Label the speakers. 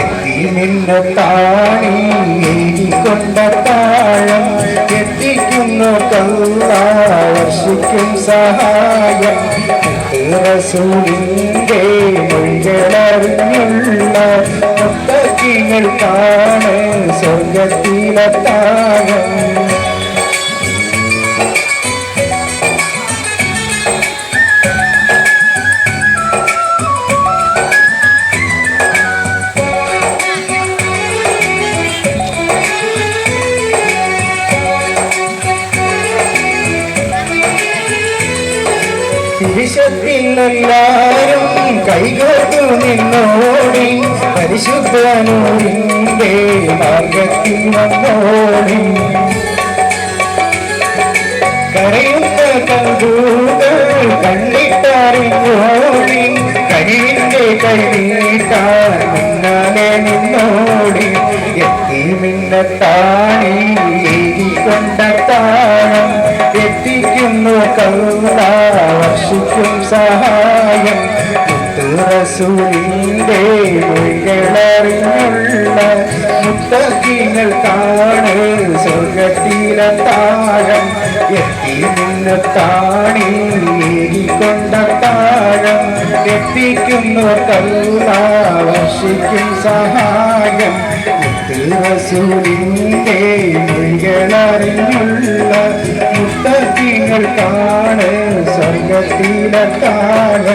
Speaker 1: എത്തി നിന്നു താണി കൊണ്ട താഴം എത്തിക്കുന്നു കല്ലാവർഷിക്കും സഹായം. റസൂലിന്റെ മൊഴികളറിഞ്ഞുള്ള മുത്തക്കിങ്ങൾക്കാണ് സ്വർഗത്തിലെ താഴം. വിശത്തിനെല്ലാരും കൈകോർത്തു നിന്നോടി. പരിശുദ്ധനൂരിന്റെ മാർഗത്തിൽ വന്നോടി. കരയുന്ന കണ്ടൂകൾ കണ്ടിട്ടറിഞ്ഞോടി കരിവിന്റെ കൈനീട്ടാൻ നിന്നോടി. എത്തി മിന്നത്താണി കൊണ്ട താഴം എത്തിക്കുന്നു കൗത വർഷിക്കും സഹായം റസൂലിന്റെ മൊഴികളറിഞ്ഞുള്ള മുത്തകിങ്ങൾക്കാണ് സ്വർഗത്തിലെ താഴം എത്തി നിന്ന് താണി കൊണ്ട താഴം എത്തിക്കുന്നു കല്ല വർഷിക്കും സഹായം. റസൂലിന്റെ മൊഴികളറിഞ്ഞുള്ള தங்கத்தினத்தான